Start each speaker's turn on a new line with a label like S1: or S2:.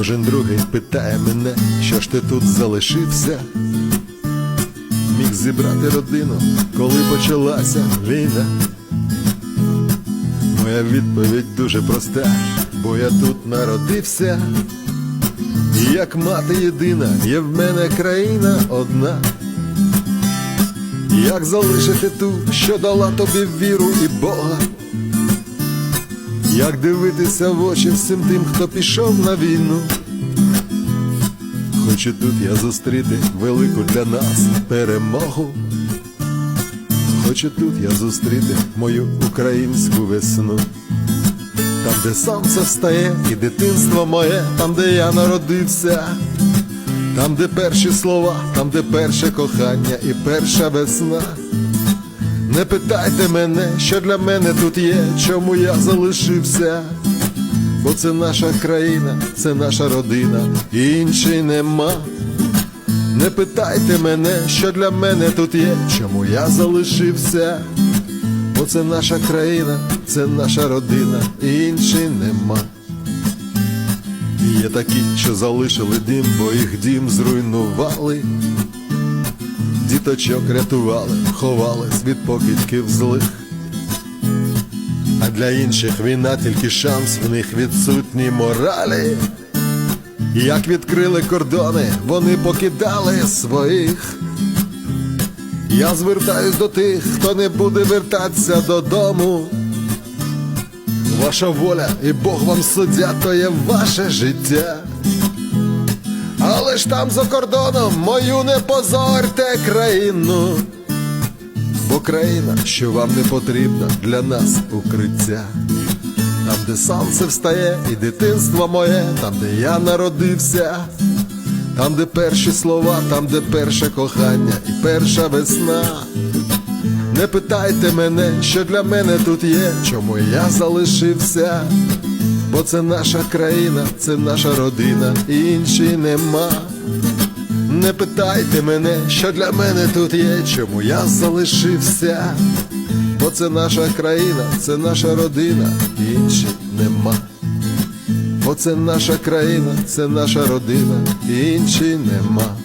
S1: Кожен другий питає мене, що ж ти тут залишився. Міг зібрати родину, коли почалася війна. Моя відповідь дуже проста, бо я тут народився. І як мати єдина, є в мене країна одна. Як залишити ту, що дала тобі віру і Бога? Як дивитися в очі всім тим, хто пішов на війну? Хочу тут я зустріти велику для нас перемогу. Хочу тут я зустріти мою українську весну. Там, де сонце встає, і дитинство моє, там, де я народився, там, де перші слова, там, де перше кохання і перша весна. Не питайте мене, що для мене тут є, чому я залишився. Бо це наша країна, це наша родина, і іншої нема. Не питайте мене, що для мене тут є, чому я залишився. Бо це наша країна, це наша родина, і іншої нема. Є такі, що залишили дім, бо їх дім зруйнували. Діточок рятували, ховали від покидьків злих. Для інших війна тільки шанс, в них відсутні моралі. Як відкрили кордони, вони покидали своїх. Я звертаюсь до тих, хто не буде вертатися додому. Ваша воля і Бог вам суддя, то є ваше життя. Але ж там за кордоном мою не позорте країну. Бо країна, що вам не потрібна для нас укриття. Там, де сонце встає, і дитинство моє, там, де я народився, там, де перші слова, там, де перше кохання і перша весна. Не питайте мене, що для мене тут є, чому я залишився. Бо це наша країна, це наша родина, і іншої нема. Не питайте мене, що для мене тут є, чому я залишився. Бо це наша країна, це наша родина, інші нема. Бо це наша країна, це наша родина, інші нема.